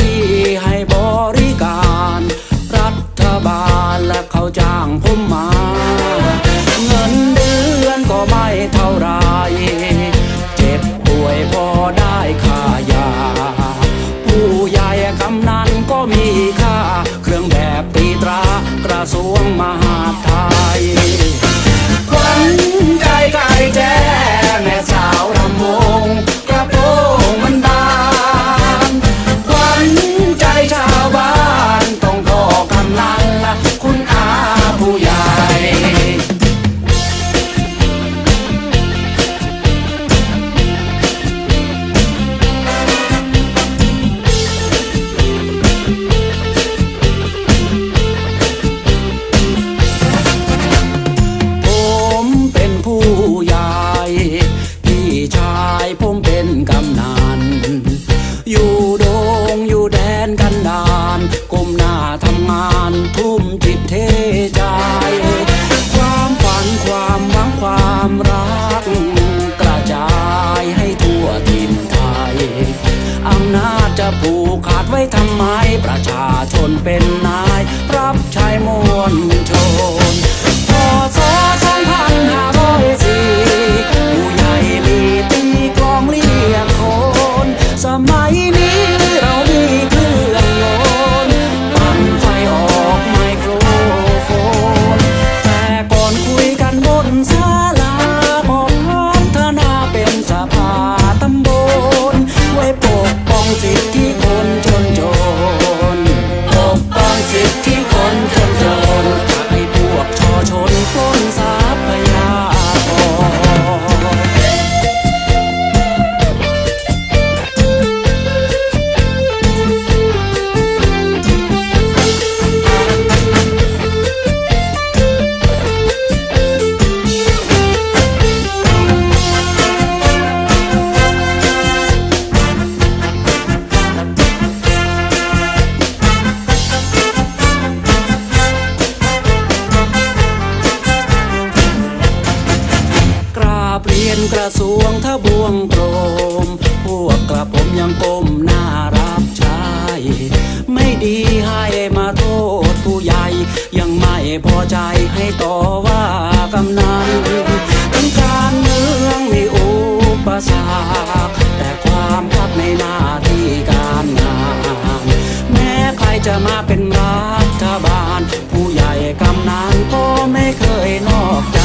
ที่ให้บริการ รัฐบาลและเขาจ้างผมมา เงินเดือนก็ไม่เท่าไร เจ็บป่วยพอได้ค่ายา ผู้ใหญ่คำนั้นก็มีค่า เครื่องแบบตีตรากระทรวงมหาดไทยายผมเป็นกำนันอยู่โดงอยู่แดนกันดานก้มหน้าทำงานทุ่มจิตเทใจความฝันความหวังความรัก กระจายให้ทั่วทินไทยอำนาจจะผูกขาดไว้ทำไม ประชาชนเป็นนาย รับใช้มวลชนพออสองพันห้าร้อยสี่ music กระทรวงทะบวงกปรม พวกกระผมยังก้มหน้ารับใช้ ไม่ดีให้มาโทษผู้ใหญ่ ยังไม่พอใจให้ต่อว่ากำนันทั้งการเมืองไมีอุปสรรคแต่ความรักในหน้าที่การงาน แม้ใครจะมาเป็นรัฐบาล ผู้ใหญ่กำนันก็ไม่เคยนอกใจ